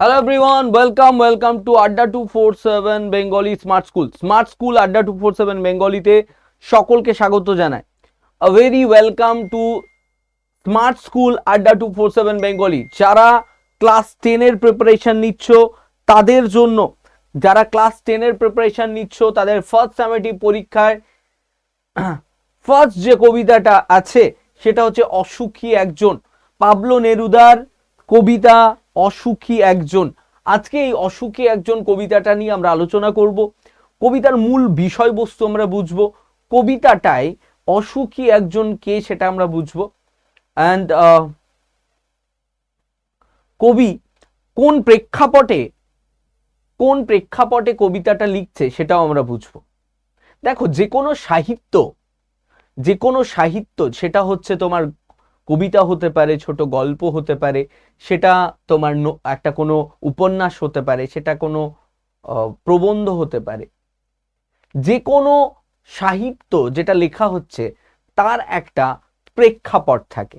Hello everyone welcome welcome to Adda two four seven Bengali smart school smart school Adda two four seven বেঙ্গলিতে সকলকে স্বাগত জানাই। A very welcome to smart school Adda two four seven Bengali যারা class টেনের preparation নিচ্ছ, তাদের জন্য, যারা class টেনের প্রিপারেশন নিচ্ছ, তাদের ফার্স্ট সামেটিভ পরীক্ষায় ফার্স্ট যে কবিতাটা আছে, সেটা হচ্ছে অসুখী একজন। পাবলো নেরুদার কবিতা অসুখী একজন। আজকে এই অসুখী একজন কবিতাটা নিয়ে আমরা আলোচনা করব। কবিতার মূল বিষয়বস্তু আমরা বুঝব। কবিতাটায় অসুখী একজন কে সেটা আমরা বুঝব। অ্যান্ড কবি কোন প্রেক্ষাপটে কোন প্রেক্ষাপটে কবিতাটা লিখছে সেটাও আমরা বুঝব। দেখো, যে কোনো সাহিত্য, যে কোনো সাহিত্য, সেটা হচ্ছে তোমার কবিতা হতে পারে, ছোট গল্প হতে পারে, সেটা তোমার একটা কোনো উপন্যাস হতে পারে, সেটা কোনো প্রবন্ধ হতে পারে। যে কোনো সাহিত্য যেটা লেখা হচ্ছে, তার একটা প্রেক্ষাপট থাকে।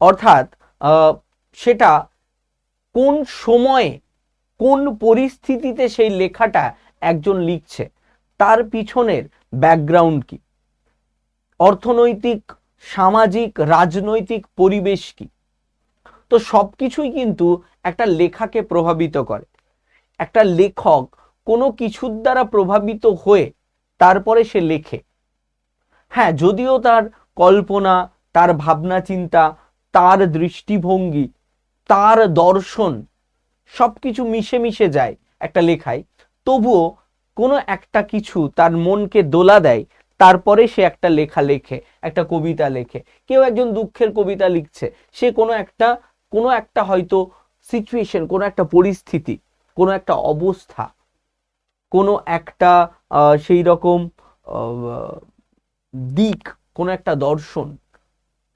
অর্থাৎ সেটা কোন সময়ে, কোন পরিস্থিতিতে সেই লেখাটা একজন লিখছে, তার পিছনের ব্যাকগ্রাউন্ড কি? অর্থনৈতিক সামাজিক, রাজনৈতিক পরিবেশ কি? তো সবকিছুই কিন্তু একটা লেখাকে প্রভাবিত করে। একটা লেখক কোনো কিছুর দ্বারা প্রভাবিত হয়ে তারপরে সে লেখে। হ্যাঁ যদিও তার কল্পনা, তার ভাবনা চিন্তা, তার দৃষ্টিভঙ্গি, তার দর্শন সবকিছু মিশে মিশে যায় একটা লেখায়। তবুও কোনো একটা কিছু তার মনকে দোলা দেয় তারপরে সে একটা লেখা লেখে, একটা কবিতা লেখে। কেউ একজন দুঃখের কবিতা লিখছে, সে কোনো একটা কোনো একটা হয়তো সিচুয়েশন কোনো একটা পরিস্থিতি, কোনো একটা অবস্থা, কোনো একটা সেই রকম দিক, কোনো একটা দর্শন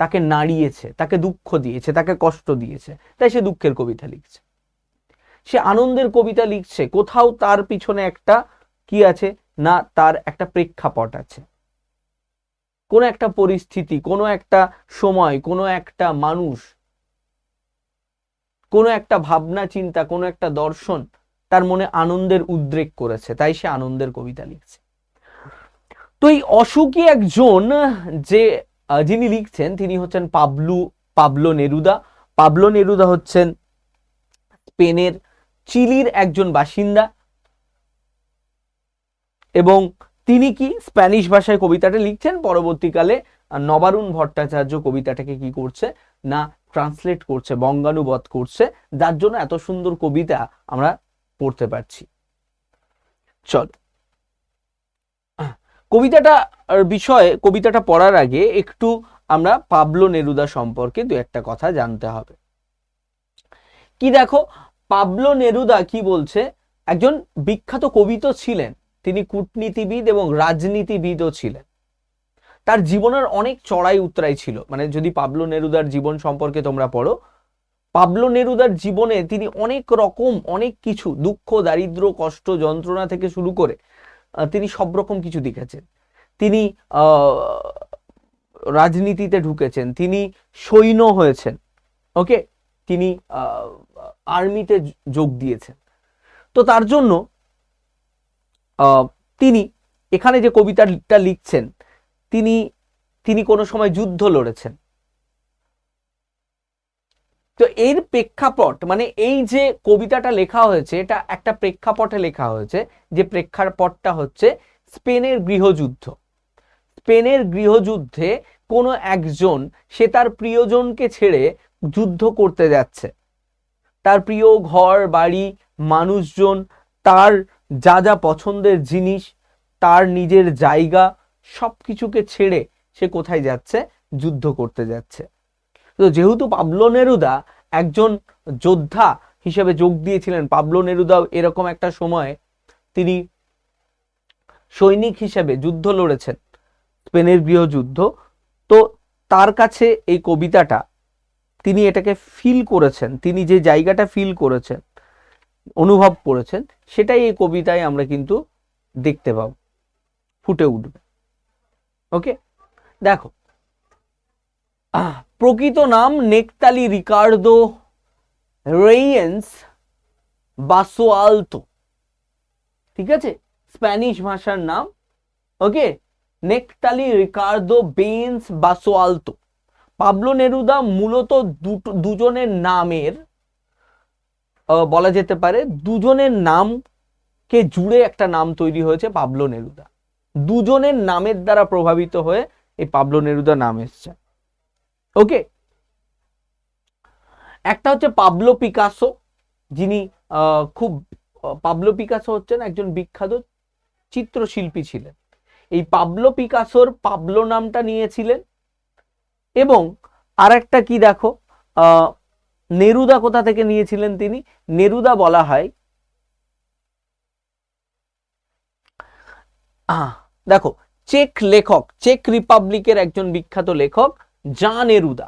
তাকে নাড়িয়েছে, তাকে দুঃখ দিয়েছে, তাকে কষ্ট দিয়েছে, তাই সে দুঃখের কবিতা লিখছে। সে আনন্দের কবিতা লিখছে, কোথাও তার পিছনে একটা কি আছে? না, তার একটা প্রেক্ষাপট আছে। কোনো একটা পরিস্থিতি, কোনো একটা সময়, কোনো একটা মানুষ, কোনো একটা ভাবনা, চিন্তা, কোনো একটা দর্শন তার মনে আনন্দের উদ্রেক করেছে। তাই সে আনন্দের কবিতা লিখছে। তো এই অসুখী একজন যে যিনি লিখছেন, তিনি হচ্ছেন Pablo, Pablo Neruda. Pablo Neruda হচ্ছেন স্পেনের চিলির একজন বাসিন্দা এবং তিনি কি স্প্যানিশ ভাষায় কবিতাটা লিখছেন? পরবর্তীকালে নবারুণ ভট্টাচার্য কবিতাটাকে কি করছে? না, ট্রান্সলেট করছে, বঙ্গানুবাদ করছে। যার জন্য এত সুন্দর কবিতা আমরা পড়তে পারছি। চল। কবিতাটা বিষয়ে কবিতাটা পড়ার আগে একটু আমরা পাবলো নেরুদা সম্পর্কে দু একটা কথা জানতে হবে। কি দেখো, পাবলো নেরুদা কি বলছে? একজন বিখ্যাত কবি তো ছিলেন। তিনি কূটনীতিবিদ এবং রাজনীতিবিদও ছিলেন। তার জীবনের অনেক চড়াই উতরাই ছিল। মানে যদি পাবলো নেরুদার জীবন সম্পর্কে তোমরা পড়ো, পাবলো নেরুদার জীবনে তিনি অনেক রকম, অনেক কিছু, দুঃখ দারিদ্র কষ্ট, যন্ত্রণা থেকে শুরু করে তিনি সব রকম কিছু দেখেছেন। তিনি রাজনীতিতে ঢুকেছেন। তিনি সৈন্য হয়েছেন। ওকে তিনি আর্মিতে যোগ দিয়েছেন। তো তার জন্য তিনি, এখানে যে কবিতাটা লিখছেন, তিনি তিনি কোনো সময় যুদ্ধ লড়েছেন। তো এর প্রেক্ষাপট মানে এই যে কবিতাটা লেখা হয়েছে, এটা একটা প্রেক্ষাপটে লেখা হয়েছে, যে প্রেক্ষাপটটা হচ্ছে স্পেনের গৃহযুদ্ধ। স্পেনের গৃহযুদ্ধে কোনো একজন, সে তার প্রিয়জনকে ছেড়ে যুদ্ধ করতে যাচ্ছে। তার প্রিয় ঘর, বাড়ি, মানুষজন, তার যা যা পছন্দের জিনিস, তার নিজের জায়গা সব কিছুকে ছেড়ে সে কোথায় যাচ্ছে? যুদ্ধ করতে যাচ্ছে। তো যেহেতু পাবলো নেরুদা একজন যোদ্ধা হিসেবে যোগ দিয়েছিলেন, পাবলো নেরুদাও এরকম একটা সময়ে তিনি সৈনিক হিসেবে যুদ্ধ লড়েছেন, স্পেনের গৃহযুদ্ধ তো তার কাছে এই কবিতাটা তিনি এটাকে ফিল করেছেন, তিনি যে জায়গাটা ফিল করেছেন অনুভব করেছেন, সেটাই এই কবিতায় আমরা কিন্তু দেখতে পাব। ফুটে উঠবে। ওকে? দেখো। প্রকৃত নাম নেকতালি রিকার্দো রেইয়েন্স বাসোয়ালতো। ঠিক আছে? স্প্যানিশ ভাষার নাম। ওকে? নেকতালি রিকার্দো বেন্স বাসোয়ালতো। পাবলো নেরুদা মূলত দুজনের নামের বলা যেতে পারে দুজনের নামকে জুড়ে একটা নাম তৈরি হয়েছে পাবলো নেরুদা। দুজনের নামের দ্বারা প্রভাবিত হয়ে এই পাবলো নেরুদা নাম এসছে। ওকে একটা হচ্ছে পাবলো পিকাসো যিনি খুব পাবলো পিকাসো হচ্ছেন একজন বিখ্যাত চিত্রশিল্পী ছিলেন। এই পাবলো পিকাসোর পাবলো নামটা নিয়েছিলেন এবং আর একটা কি দেখো? আহ, নেরুদা কোথা থেকে নিয়েছিলেন তিনি? নেরুদা বলা হয় দেখো, চেক লেখক, চেক রিপাবলিকের একজন বিখ্যাত লেখক, জা নেরুদা।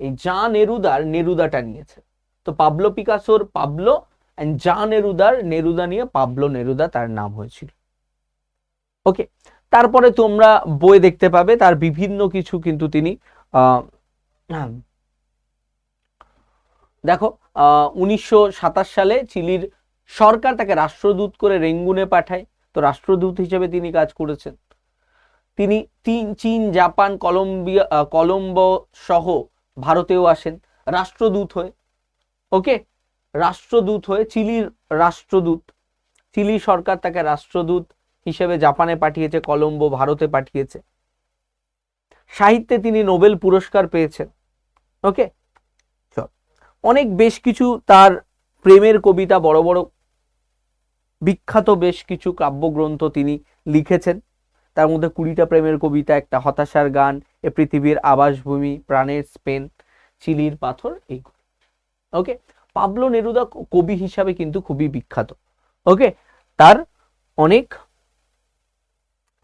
এই জা নেরুদার নেরুদাটা নিয়েছে। তো পাবলো পিকাসোর পাবলো অ্যান্ড জা নেরুদার নেরুদা নিয়ে পাবলো নেরুদা তার নাম হয়েছিল। ওকে তারপরে তোমরা বই দেখতে পাবে, তার বিভিন্ন কিছু কিন্তু তিনি আহ। দেখো উনিশশো সাতাশ সালে চিলির সরকার তাকে রাষ্ট্রদূত করে রেঙ্গুনে পাঠায়। তো রাষ্ট্রদূত হিসেবে তিনি কাজ করেছেন। তিনি তিন, চীন, জাপান, কলম্বিয়া কলম্বো সহ ভারতেও আসেন। রাষ্ট্রদূত হয়ে, ওকে? রাষ্ট্রদূত হয়ে চিলির রাষ্ট্রদূত, চিলি সরকার তাকে রাষ্ট্রদূত হিসেবে জাপানে পাঠিয়েছে, কলম্বো ভারতে পাঠিয়েছে। সাহিত্যে তিনি নোবেল পুরস্কার পেয়েছেন, ওকে? অনেক বেশ কিছু তার প্রেমের কবিতা, বড় বড় বিখ্যাত বেশ কিছু কাব্যগ্রন্থ তিনি লিখেছেন। তার মধ্যে কুড়িটা প্রেমের কবিতা, একটা হতাশার গান, এ পৃথিবীর আবাসভূমি, প্রাণের স্পেন, চিলির পাথর এইগুলো ওকে? পাবলো নেরুদা কবি হিসাবে কিন্তু খুবই বিখ্যাত। ওকে? তার অনেক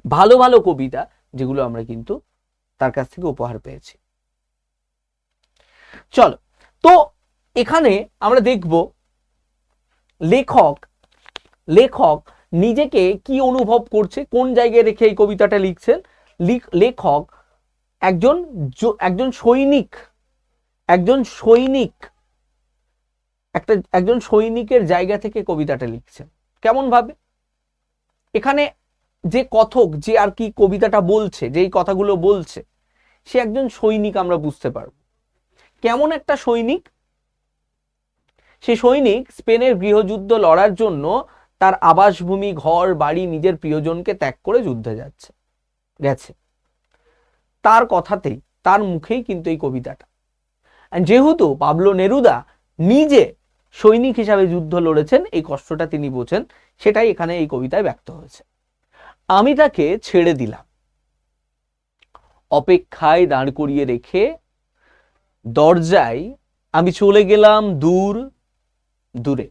ভালো ভালো কবিতা, যেগুলো আমরা কিন্তু তার কাছ থেকে উপহার পেয়েছি। চলো, তো এখানে আমরা দেখব লেখক লেখক নিজেকে কি অনুভব করছে, কোন জায়গায় রেখে এই কবিতাটা লিখছেন? লিখ- লেখক একজন একজন সৈনিক একজন সৈনিক, একটা, একজন সৈনিকের জায়গা থেকে কবিতাটা লিখছেন। কেমন ভাবে? এখানে যে কথক যে আর কি কবিতাটা বলছে, যেই কথাগুলো বলছে, সে একজন সৈনিক আমরা বুঝতে পারব। কেমন একটা সৈনিক? সে সৈনিক স্পেনের গৃহযুদ্ধ লড়ার জন্য তার আবাসভূমি, ঘর, বাড়ি নিজের প্রিয়জনকে ত্যাগ করে যুদ্ধে যাচ্ছে, গেছে। তার কথাতেই, তার মুখেই কিন্তু এই কবিতাটা। যেহেতু পাবলো নেরুদা নিজে সৈনিক হিসাবে যুদ্ধ লড়েছেন, এই কষ্টটা তিনি বোঝেন, সেটাই এখানে এই কবিতায় ব্যক্ত হয়েছে। আমি তাকে ছেড়ে দিলাম। অপেক্ষায় দাঁড় করিয়ে রেখে দরজায় আমি চলে গেলাম দূর দূরে।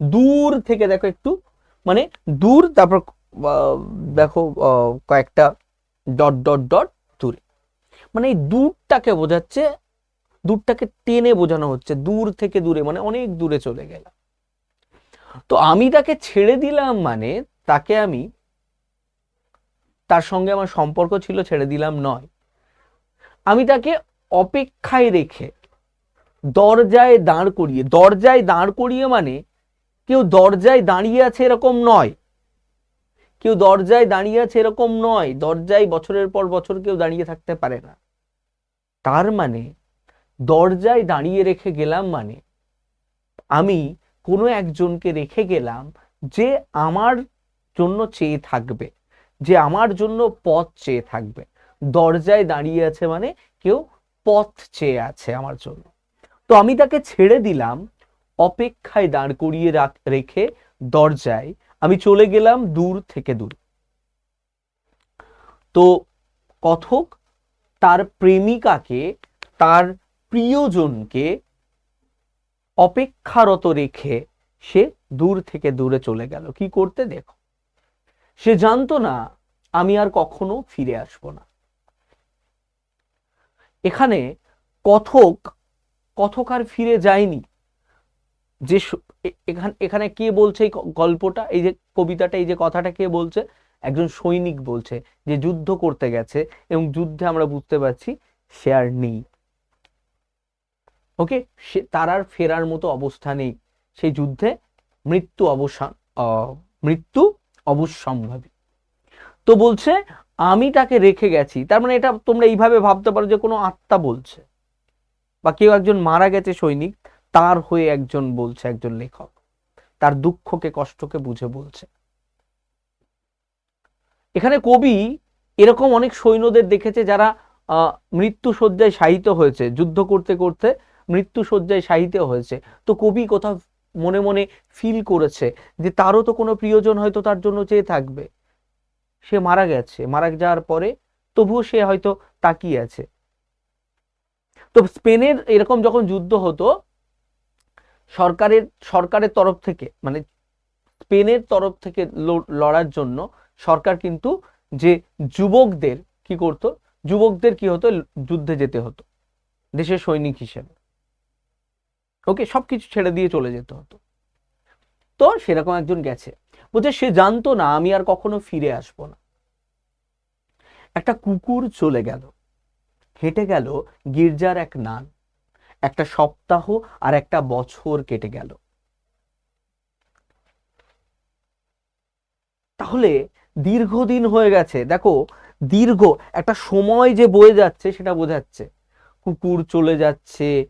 দূর থেকে দেখো একটু মানে দূর, তারপর দেখো কয়েকটা ডট ডট ডট দূরে। মানে এই দূরটাকে বোঝাচ্ছে, দূরটাকে টেনে বোঝানো হচ্ছে, দূর থেকে দূরে মানে অনেক দূরে চলে গেলাম। তো আমি তাকে ছেড়ে দিলাম মানে তাকে আমি তার সঙ্গে আমার সম্পর্ক ছিল, ছেড়ে দিলাম নয়। আমি তাকে অপেক্ষায় রেখে দরজায় দাঁড় করিয়ে, দরজায় দাঁড় করিয়ে মানে কেউ দরজায় দাঁড়িয়ে আছে এরকম নয়। কেউ দরজায় দাঁড়িয়ে আছে এরকম নয়, দরজায় বছরের পর বছর কেউ দাঁড়িয়ে থাকতে পারে না। তার মানে দরজায় দাঁড়িয়ে রেখে গেলাম মানে আমি কোনো একজনকে রেখে গেলাম যে আমার জন্য চেয়ে থাকবে, যে আমার জন্য পথ চেয়ে থাকবে। দরজায় দাঁড়িয়ে আছে মানে কেউ পথ চেয়ে আছে আমার জন্য। তো আমি তাকে ছেড়ে দিলাম, অপেক্ষায় দাঁড় করিয়ে রাখ- দরজায় আমি চলে গেলাম দূর থেকে দূর। তো কথক তার প্রেমিকাকে, তার প্রিয়জনকে অপেক্ষারত রেখে সে দূর থেকে দূরে চলে গেল। কি করতে দেখো, সে জানতো না আমি আর কখনো ফিরে আসব না। এখানে কথক কথক আর ফিরে যায়নি। যে এখান, এখানে কে বলছে এই গল্পটা? এই যে কবিতাটা, এই যে কথাটা কে বলছে? একজন সৈনিক বলছে যে যুদ্ধ করতে গেছে এবং যুদ্ধে আমরা বুঝতে পারছি সে আর নেই। ওকে? সে, তার আর ফেরার মতো অবস্থা নেই। সেই যুদ্ধে মৃত্যু অবসান মৃত্যু অবশ্যম্ভাবী তো বলছে, আমি তাকে রেখে গেছি। তার মানে এটা তোমরা এইভাবে ভাবতে পারো যে কোনো আত্মা বলছে। বা কেউ একজন মারা গেছে সৈনিক, তার হয়ে একজন বলছে একজন লেখক। তার দুঃখকে, কষ্টকে বুঝে বলছে। এখানে কবি এরকম অনেক সৈন্যদের দেখেছে যারা মৃত্যু শয্যায় শায়িত হয়েছে, যুদ্ধ করতে করতে মৃত্যু শয্যায় শায়িত হয়েছে। তো কবি কোথাও মনে মনে ফিল করেছে যে তারও তো কোনো প্রিয়জন হয়তো তার জন্য চেয়ে থাকবে। সে মারা গেছে, মারা যাওয়ার পরে তবুও সে হয়তো তাকিয়ে আছে। তো স্পেনের এরকম যখন যুদ্ধ হতো, সরকারের সরকারের তরফ থেকে মানে স্পেনের তরফ থেকে লড়ার জন্য সরকার কিন্তু যে যুবকদের কি করত, যুবকদের কি হতো, যুদ্ধে যেতে হতো, দেশের সৈনিক হিসেবে। ওকে, সবকিছু ছেড়ে দিয়ে চলে যেতে হতো। তো সেরকম একজন গেছে। বলছে, সে জানতো না, আমি আর কখনো ফিরে আসব না। একটা কুকুর চলে গেল। হেঁটে গেল গির্জার এক নান একটা সপ্তাহ আর একটা বছর কেটে গেল। তাহলে দীর্ঘদিন হয়ে গেছে। দেখো, দীর্ঘ, একটা সময় যে বয়ে যাচ্ছে সেটা বোঝাচ্ছে। কুকুর চলে যাচ্ছে,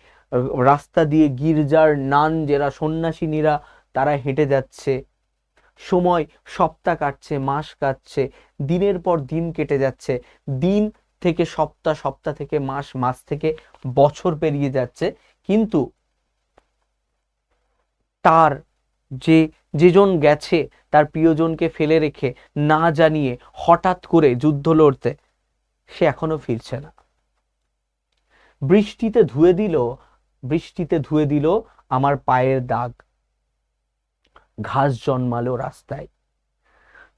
রাস্তা দিয়ে গির্জার নান যারা সন্ন্যাসিনীরা, তারা হেঁটে যাচ্ছে। সময় সপ্তাহ কাটছে, মাস কাটছে, দিনের পর দিন কেটে যাচ্ছে। দিন থেকে সপ্তাহ সপ্তাহ থেকে মাস মাস থেকে বছর পেরিয়ে যাচ্ছে। কিন্তু তার যে যেজন গেছে, তার প্রিয়জনকে ফেলে রেখে না জানিয়ে হঠাৎ করে যুদ্ধ লড়তে, সে এখনও ফিরছে না। বৃষ্টিতে ধুয়ে দিল, বৃষ্টিতে ধুয়ে দিল আমার পায়ের দাগ। ঘাস জন্মালো রাস্তায়।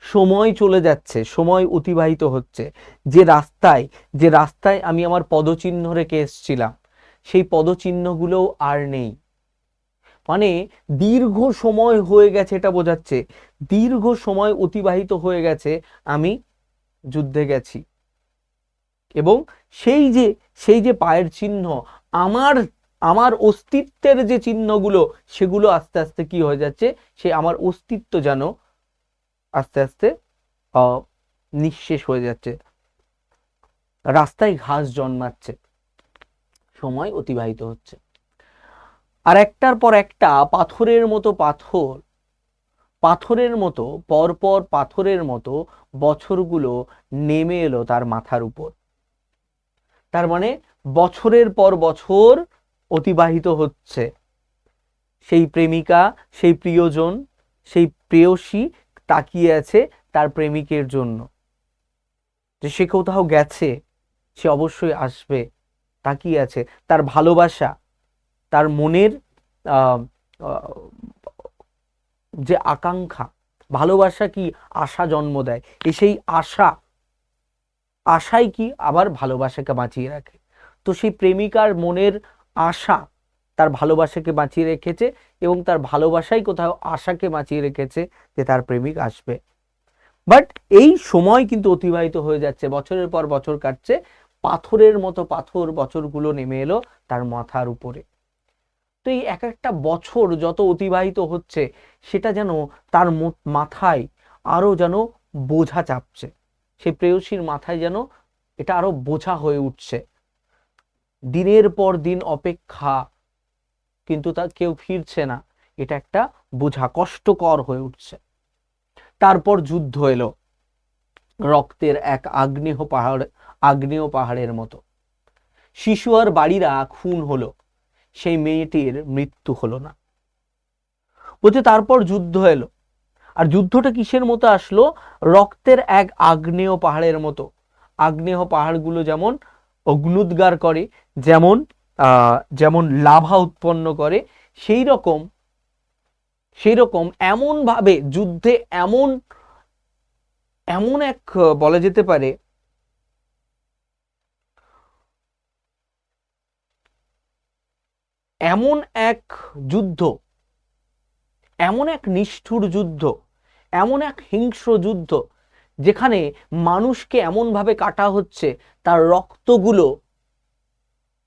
সময় চলে যাচ্ছে, সময় অতিবাহিত হচ্ছে। যে রাস্তায় যে রাস্তায় আমি আমার পদচিহ্ন রেখে এসছিলাম, সেই পদচিহ্নগুলোও আর নেই। মানে দীর্ঘ সময় হয়ে গেছে এটা বোঝাচ্ছে। দীর্ঘ সময় অতিবাহিত হয়ে গেছে, আমি যুদ্ধে গেছি। এবং সেই যে সেই যে পায়ের চিহ্ন, আমার আমার অস্তিত্বের যে চিহ্নগুলো, সেগুলো আস্তে আস্তে কি হয়ে যাচ্ছে, সে আমার অস্তিত্ব যেন আস্তে আস্তে নিঃশেষ হয়ে যাচ্ছে। রাস্তায় ঘাস জন্মাচ্ছে। সময় অতিবাহিত হচ্ছে। আর একটার পর একটা পাথরের মতো পাথর, পাথরের মতো, পরপর পাথরের মতো বছরগুলো নেমে এলো তার মাথার উপর। তার মানে বছরের পর বছর অতিবাহিত হচ্ছে। সেই প্রেমিকা, সেই প্রিয়জন, সেই প্রেয়সী তাকিয়ে আছে তার প্রেমিকের জন্য। যে সে কোথাও গেছে, সে অবশ্যই আসবে, তাকিয়ে আছে। তার ভালোবাসা, তার মনের যে আকাঙ্ক্ষা, ভালোবাসা কি আশা জন্ম দেয়? এই সেই আশা, আশাই কি আবার ভালোবাসাকে বাঁচিয়ে রাখে? তো সেই প্রেমিকার মনের আশা তার ভালোবাসাকে বাঁচিয়ে রেখেছে এবং তার ভালোবাসাই কোথাও আশাকে বাঁচিয়ে রেখেছে যে তার প্রেমিক আসবে। বাট এই সময় কিন্তু অতিবাহিত হয়ে যাচ্ছে, বছরের পর বছর কাটছে, পাথরের মতো পাথর বছরগুলো নেমে এলো তার মাথার উপরে। তো এই এক একটা বছর যত অতিবাহিত হচ্ছে, সেটা যেন তার মাথায় আরও যেন বোঝা চাপছে। সে প্রেয়সীর মাথায় যেন এটা আরও বোঝা হয়ে উঠছে। দিনের পর দিন অপেক্ষা কিন্তু তা কেউ ফিরছে না। এটা একটা বোঝা কষ্টকর হয়ে উঠছে। তারপর যুদ্ধ এলো। রক্তের এক আগ্নেয় পাহাড়, আগ্নেয় পাহাড়ের মতো। শিশু আর বাড়িরা খুন হলো। সেই মেয়েটির মৃত্যু হলো না। বলছে, তারপর যুদ্ধ এলো। আর যুদ্ধটা কিসের মতো আসলো? রক্তের এক আগ্নেয় পাহাড়ের মতো। আগ্নেয় পাহাড়গুলো যেমন অগ্নুদ্গার করে, যেমন যেমন লাভা উৎপন্ন করে, সেই রকম সেই রকম এমন ভাবে যুদ্ধে এমন এমন এক, বলা যেতে পারে, এমন এক যুদ্ধ, এমন এক নিষ্ঠুর যুদ্ধ, এমন এক হিংস্র যুদ্ধ, যেখানে মানুষকে এমনভাবে কাটা হচ্ছে, তার রক্তগুলো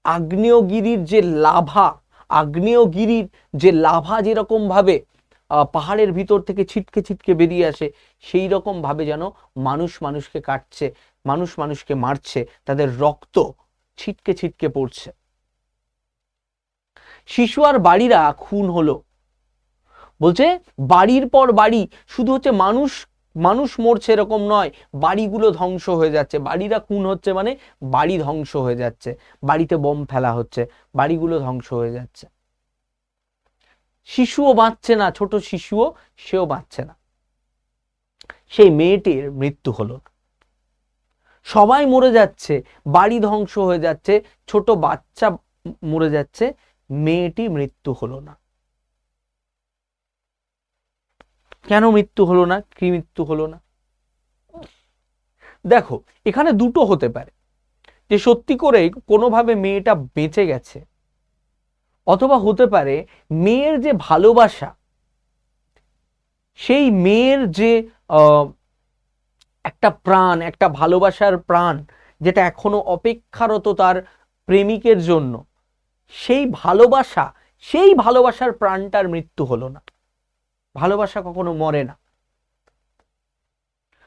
আগ্নেয়গিরির যে লাভা আগ্নেয়গিরির যে লাভা যেরকম ভাবে আহ, পাহাড়ের ভিতর থেকে ছিটকে ছিটকে বেরিয়ে আসে সেই রকম ভাবে যেন মানুষ মানুষকে কাটছে মানুষ মানুষকে মারছে তাদের রক্ত ছিটকে ছিটকে পড়ছে। শিশু আর বাড়িরা খুন হলো। বলছে বাড়ির পর বাড়ি শুধু হচ্ছে মানুষ মানুষ মরছে এরকম নয়, বাড়িগুলো ধ্বংস হয়ে যাচ্ছে। বাড়িরা খুন হচ্ছে মানে বাড়ি ধ্বংস হয়ে যাচ্ছে, বাড়িতে বোম ফেলা হচ্ছে, বাড়িগুলো ধ্বংস হয়ে যাচ্ছে। শিশুও বাঁচছে না, ছোট শিশুও সেও বাঁচছে না। সেই মেয়েটির মৃত্যু হলো। সবাই মরে যাচ্ছে, বাড়ি ধ্বংস হয়ে যাচ্ছে, ছোট বাচ্চা মরে যাচ্ছে মেয়েটি মৃত্যু হলো না। কেন মৃত্যু হলো না? কি মৃত্যু হলো না? দেখো, এখানে দুটো হতে পারে। যে সত্যি করে কোনোভাবে মেয়েটা বেঁচে গেছে, অথবা হতে পারে মেয়ের যে ভালোবাসা, সেই মেয়ের যে একটা প্রাণ, একটা ভালোবাসার প্রাণ, যেটা এখনও অপেক্ষারত তার প্রেমিকের জন্য, সেই ভালোবাসা, সেই ভালোবাসার প্রাণটার মৃত্যু হলো না। ভালোবাসা কখনো মরে না।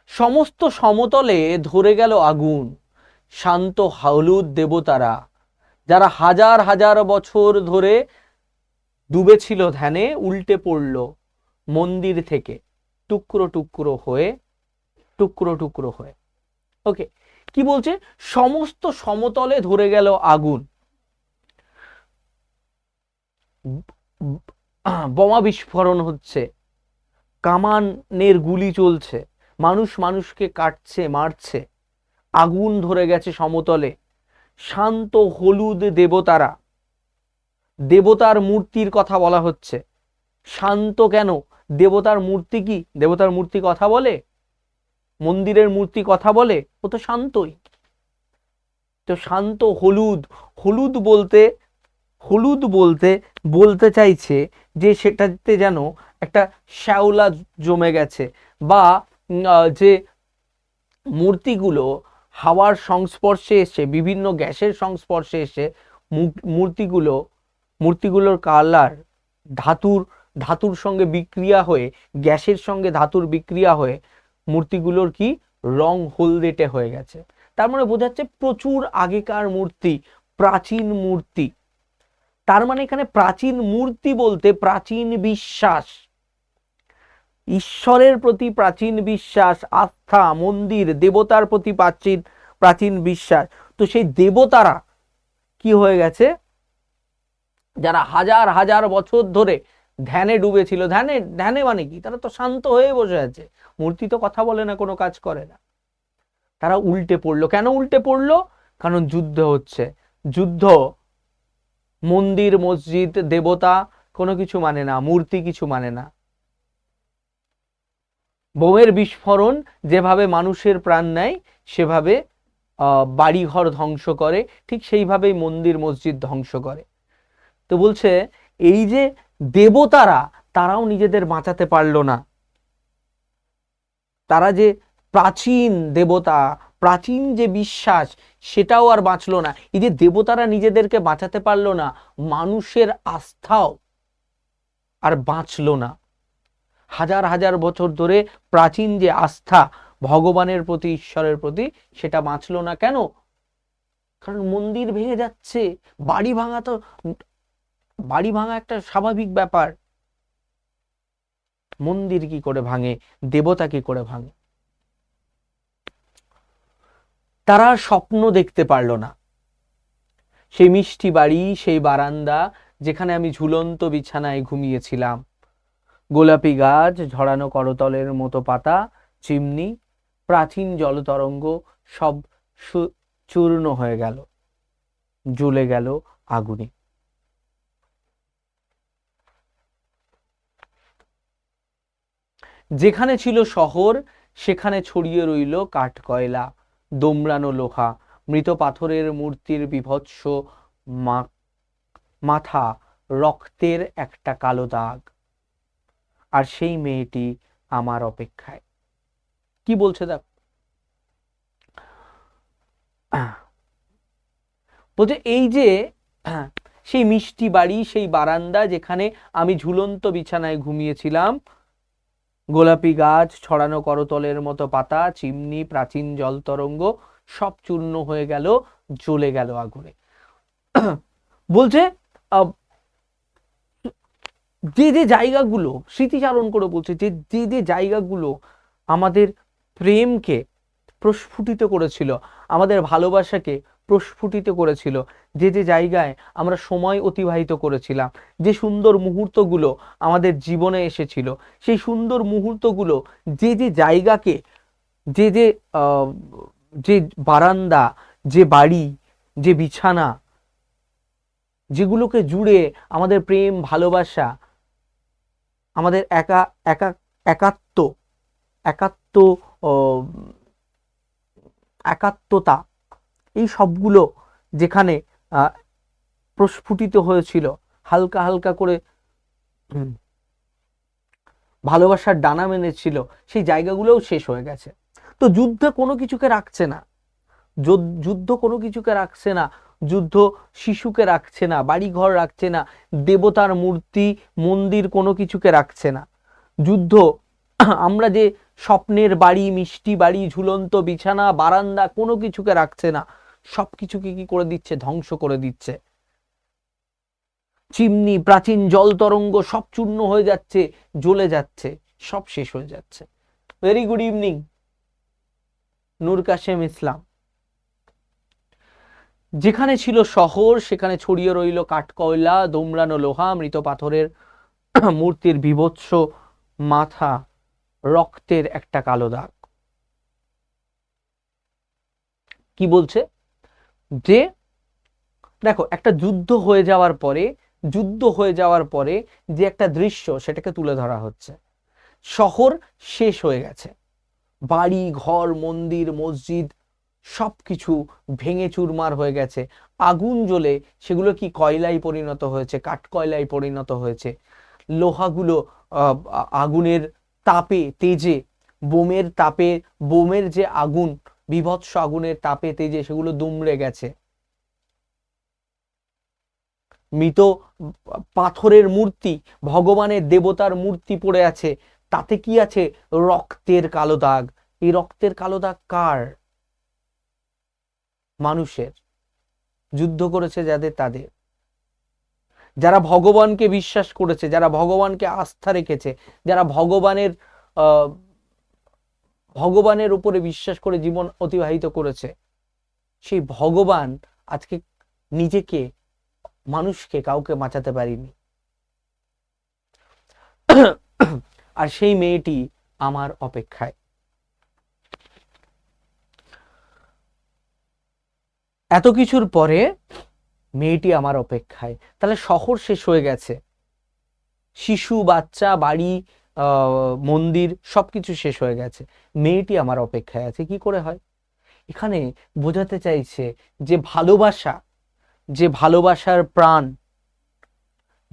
সমস্ত সমতলে ধরে গেল আগুন, শান্ত হলুদ দেবতারা, যারা হাজার হাজার বছর ধরে ডুবেছিল ধ্যানে, উল্টে পড়ল মন্দির থেকে, টুকরো টুকরো হয়ে, টুকরো টুকরো হয়ে। ওকে, কি বলছে? সমস্ত সমতলে ধরে গেল আগুন। বোমা বিস্ফোরণ হচ্ছে। কামানের গুলি চলছে। মানুষ মানুষকে কাটছে, মারছে। আগুন ধরে গেছে সমতলে। শান্ত হলুদ দেবতারা। দেবতার মূর্তির কথা বলা হচ্ছে। শান্ত কেন? দেবতার মূর্তি কি? দেবতার মূর্তি কথা বলে? মন্দিরের মূর্তি কথা বলে? ও তো শান্তই। তো শান্ত হলুদ। হলুদ বলতে হলুদ বলতে বলতে চাইছে যে সেটাতে যেন একটা শ্যাওলা জমে গেছে বা যে মূর্তিগুলো হাওয়ার সংস্পর্শে এসে, বিভিন্ন গ্যাসের সংস্পর্শে এসে মূর্তিগুলো, মূর্তিগুলোর কালার ধাতুর ধাতুর সঙ্গে বিক্রিয়া হয়ে, গ্যাসের সঙ্গে ধাতুর বিক্রিয়া হয়ে মূর্তিগুলোর কি রং হলদেটে হয়ে গেছে। তার মানে বোঝা যাচ্ছে প্রচুর আগেকার মূর্তি, প্রাচীন মূর্তি। তার মানে এখানে প্রাচীন মূর্তি বলতে প্রাচীন বিশ্বাস। ঈশ্বরের প্রতি প্রাচীন বিশ্বাস, আস্থা, মন্দির, দেবতার প্রতি প্রাচীন প্রাচীন বিশ্বাস। তো সেই দেবতারা কি হয়ে গেছে? যারা হাজার হাজার বছর ধরে ধ্যানে ডুবেছিল, ধ্যানে ধ্যানে মানে কি? তারা তো শান্ত হয়ে বসে আছে। মূর্তি তো কথা বলে না, কোনো কাজ করে না। তারা উল্টে পড়ল। কেন উল্টে পড়ল? কারণ যুদ্ধ হচ্ছে। যুদ্ধ, মন্দির, মসজিদ, দেবতা কোনো কিছু মানে না, মূর্তি কিছু মানে না। বোমের বিস্ফোরণ যেভাবে মানুষের প্রাণ নেয়, সেভাবে বাড়িঘর ধ্বংস করে, ঠিক সেইভাবেই মন্দির, মসজিদ ধ্বংস করে। তো বলছে, এই যে দেবতারা, তারাও নিজেদের বাঁচাতে পারল না। তারা যে প্রাচীন দেবতা, প্রাচীন যে বিশ্বাস, সেটাও আর বাঁচলো না। এই যে দেবতারা নিজেদেরকে বাঁচাতে পারল না, মানুষের আস্থাও আর বাঁচলো না। হাজার হাজার বছর ধরে প্রাচীন যে আস্থা ভগবানের প্রতি, ঈশ্বরের প্রতি, সেটা বাঁচলো না কেন? কারণ মন্দির ভেঙে যাচ্ছে, বাড়ি ভাঙা তো, বাড়ি ভাঙা একটা স্বাভাবিক ব্যাপার। মন্দির কি করে ভাঙে, দেবতা কি করে ভাঙে? তারা স্বপ্ন দেখতে পারল না। সেই মিষ্টি বাড়ি, সেই বারান্দা, যেখানে আমি ঝুলন্ত বিছানায় ঘুমিয়েছিলাম। গোলাপি গাছ, ঝরানো করতলের মতো পাতা, চিমনি, প্রাচীন জলতরঙ্গ সব চূর্ণ হয়ে গেল, জ্বলে গেল আগুনে। যেখানে ছিল শহর, সেখানে ছড়িয়ে রইল কাঠকয়লা, দোমড়ানো লোহা, মৃত পাথরের মূর্তির বিভৎস মাথা, রক্তের একটা কালো দাগ। আর সেই মেয়েটি আমার অপেক্ষায়। কি বলছে দেখ? বলছে, এই যে, সেই মিষ্টি বাড়ি, সেই বারান্দা যেখানে আমি ঝুলন্ত বিছানায় ঘুমিয়েছিলাম, গোলাপি গাছ, ছড়ানো করতলের মতো পাতা, চিমনি, প্রাচীন জল তরঙ্গ, সব চূর্ণ হয়ে গেল, জ্বলে গেল আগুনে। বলছে যে যে জায়গাগুলো স্মৃতিচারণ করে বলছে, যে যে যে জায়গাগুলো আমাদের প্রেমকে প্রস্ফুটিত করেছিল, আমাদের ভালোবাসাকে প্রস্ফুটিত করেছিল, যে যে জায়গায় আমরা সময় অতিবাহিত করেছিলাম, যে সুন্দর মুহূর্তগুলো আমাদের জীবনে এসেছিল, সেই সুন্দর মুহূর্তগুলো যে যে জায়গাকে, যে যে যে বারান্দা, যে বাড়ি, যে বিছানা, যেগুলোকে জুড়ে আমাদের প্রেম, ভালোবাসা আমাদের একা একা, একাত্ম একাত্ম একাত্মতা, এই সবগুলো যেখানে প্রস্ফুটিত হয়েছিল, হালকা হালকা করে ভালোবাসার ডানা মেনেছিল, সেই জায়গাগুলোও শেষ হয়ে গেছে। তো যুদ্ধ কোনো কিছুকে রাখছে না। যুদ- যুদ্ধ কোনো কিছুকে রাখছে না। যুদ্ধ শিশুকে রাখছে না, বাড়িঘর রাখছে না, দেবতার মূর্তি, মন্দির কোনো কিছুকে রাখছে না। যুদ্ধ, আমরা যে স্বপ্নের বাড়ি, মিষ্টি বাড়ি, ঝুলন্ত বিছানা, বারান্দা কোনো কিছুকে রাখছে না সব কিছুকে কি করে দিচ্ছে? ধ্বংস করে দিচ্ছে। চিমনি, প্রাচীন জল তরঙ্গ সব চূর্ণ হয়ে যাচ্ছে, জ্বলে যাচ্ছে, সব শেষ হয়ে যাচ্ছে। Very good evening Noor Kashem Islam যেখানে ছিল শহর, সেখানে ছড়িয়ে রইল কাঠকয়লা, দোমড়ানো লোহা, মৃত পাথরের মূর্তির বিভৎস মাথা, রক্তের একটা কালো দাগ। কি বলছে? যে, দেখো, একটা যুদ্ধ হয়ে যাওয়ার পরে, যুদ্ধ হয়ে যাওয়ার পরে যে একটা দৃশ্য, সেটাকে তুলে ধরা হচ্ছে। শহর শেষ হয়ে গেছে। বাড়ি, ঘর, মন্দির, মসজিদ সব কিছু ভেঙে চুরমার হয়ে গেছে। আগুন জ্বলে সেগুলো কি কয়লায় পরিণত হয়েছে কাঠ কয়লায় পরিণত হয়েছে? লোহাগুলো আগুনের তাপে, তেজে, বোমের তাপে, বোমের যে আগুন, বিভৎস আগুনের তাপে, তেজে, সেগুলো দুমড়ে গেছে। মৃত পাথরের মূর্তি, ভগবানের দেবতার মূর্তি পড়ে আছে। তাতে কি আছে রক্তের কালো দাগ? এই রক্তের কালো দাগ কার? মানুষের, যুদ্ধ করেছে যাদের তাদের। যারা ভগবানকে বিশ্বাস করেছে, যারা ভগবানকে আস্থা রেখেছে, যারা ভগবানের ভগবানের উপরে বিশ্বাস করে জীবন অতিবাহিত করেছে, সেই ভগবান আজকে নিজেকে, মানুষকে কাউকে বাঁচাতে পারিনি। আর সেই মেয়েটি আমার অপেক্ষায়। এত কিছুর পরে মেয়েটি আমার অপেক্ষায়। তাহলে শহর শেষ হয়ে গেছে। শিশু, বাচ্চা, বাড়ি মন্দির, সবকিছু শেষ হয়ে গেছে। মেয়েটি আমার অপেক্ষায় আছে, কি করে হয়? এখানে বোঝাতে চাইছে যে ভালোবাসা, যে ভালোবাসার প্রাণ,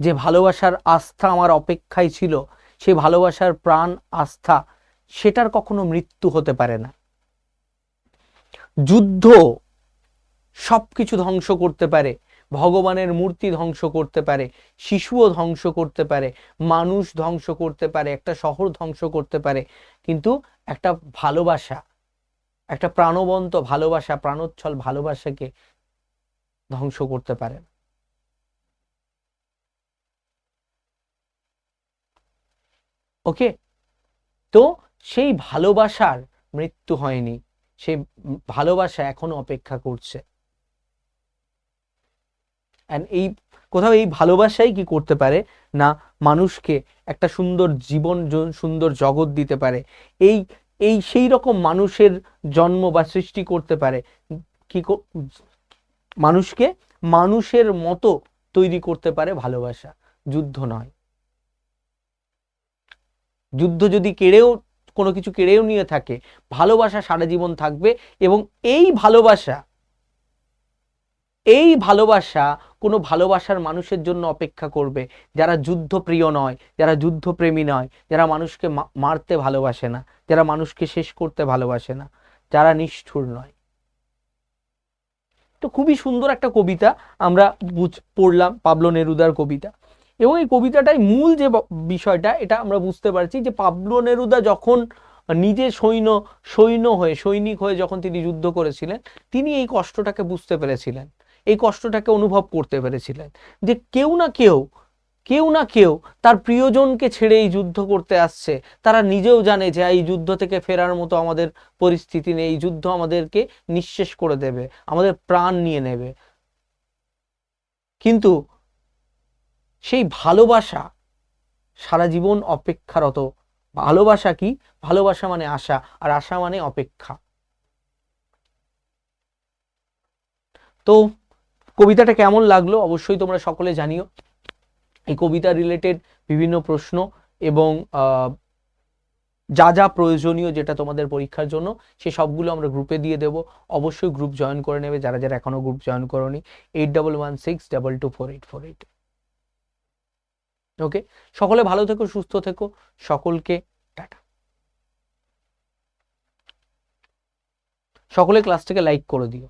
যে ভালোবাসার আস্থা আমার অপেক্ষায় ছিল সেই ভালোবাসার প্রাণ, আস্থা, সেটার কখনো মৃত্যু হতে পারে না। যুদ্ধ সবকিছু ধ্বংস করতে পারে। ভগবানের মূর্তি ধ্বংস করতে পারে, শিশুও ধ্বংস করতে পারে, মানুষ ধ্বংস করতে পারে, একটা শহর ধ্বংস করতে পারে। কিন্তু একটা ভালোবাসা, একটা প্রাণবন্ত ভালোবাসা, প্রাণোচ্ছল ভালোবাসাকে ধ্বংস করতে পারে। ওকে? তো সেই ভালোবাসার মৃত্যু হয়নি সেই ভালোবাসা এখনও অপেক্ষা করছে। অ্যান্ড এই, কোথাও এই ভালোবাসাই কি করতে পারে? না, মানুষকে একটা সুন্দর জীবন সুন্দর জগৎ দিতে পারে। এই এই সেই রকম মানুষের জন্ম বা সৃষ্টি করতে পারে। কো- মানুষকে মানুষের মতো তৈরি করতে পারে ভালোবাসা। যুদ্ধ নয়। যুদ্ধ যদি কেড়েও, কোনো কিছু কেড়েও নিয়ে থাকে, ভালোবাসা সারা জীবন থাকবে এবং এই ভালোবাসা এই ভালোবাসা কোনো ভালোবাসার মানুষের জন্য অপেক্ষা করবে। যারা যুদ্ধপ্রিয় নয়, যারা যুদ্ধপ্রেমী নয়, যারা মানুষকে মারতে ভালোবাসে না, যারা মানুষকে শেষ করতে ভালোবাসে না, যারা নিষ্ঠুর নয়। তো খুবই সুন্দর একটা কবিতা আমরা বুঝ- পড়লাম, পাবলো নেরুদার কবিতা। এবং এই কবিতাটাই মূল যে বিষয়টা, এটা আমরা বুঝতে পারছি যে পাবলো নেরুদা যখন নিজে সৈন্য সৈন্য হয়ে, সৈনিক হয়ে যখন তিনি যুদ্ধ করেছিলেন, তিনি এই কষ্টটাকে বুঝতে পেরেছিলেন। এই কষ্টটাকে অনুভব করতে পেরেছিলেন। যে কেউ না কেউ কেউ না কেউ তার প্রিয়জনকে ছেড়ে এই যুদ্ধ করতে আসছে। তারা নিজেও জানে যে এই যুদ্ধ থেকে ফেরার মতো আমাদের পরিস্থিতি নেই। এই যুদ্ধ আমাদেরকে নিঃশেষ করে দেবে, আমাদের প্রাণ নিয়ে নেবে। কিন্তু সেই ভালোবাসা, সারা জীবন অপেক্ষারত। ভালোবাসা কি? ভালোবাসা মানে আশা, আর আশা মানে অপেক্ষা। তো কবিতাটা কেমন লাগল অবশ্যই তোমরা সকলে জানিও। এই কবিতা রিলেটেড বিভিন্ন প্রশ্ন এবং যা যা প্রয়োজনীয় যেটা তোমাদের পরীক্ষার জন্য, সে সবগুলো আমরা গ্রুপে দিয়ে দেবো। অবশ্যই গ্রুপ জয়েন করে নেবে যারা যারা এখনও গ্রুপ জয়েন করোনি। Eight double one six double two four eight four eight okay সকলে ভালো থেকো, সুস্থ থেকো। সকলকে টাটা। সকলে ক্লাসটাকে লাইক করে দিও।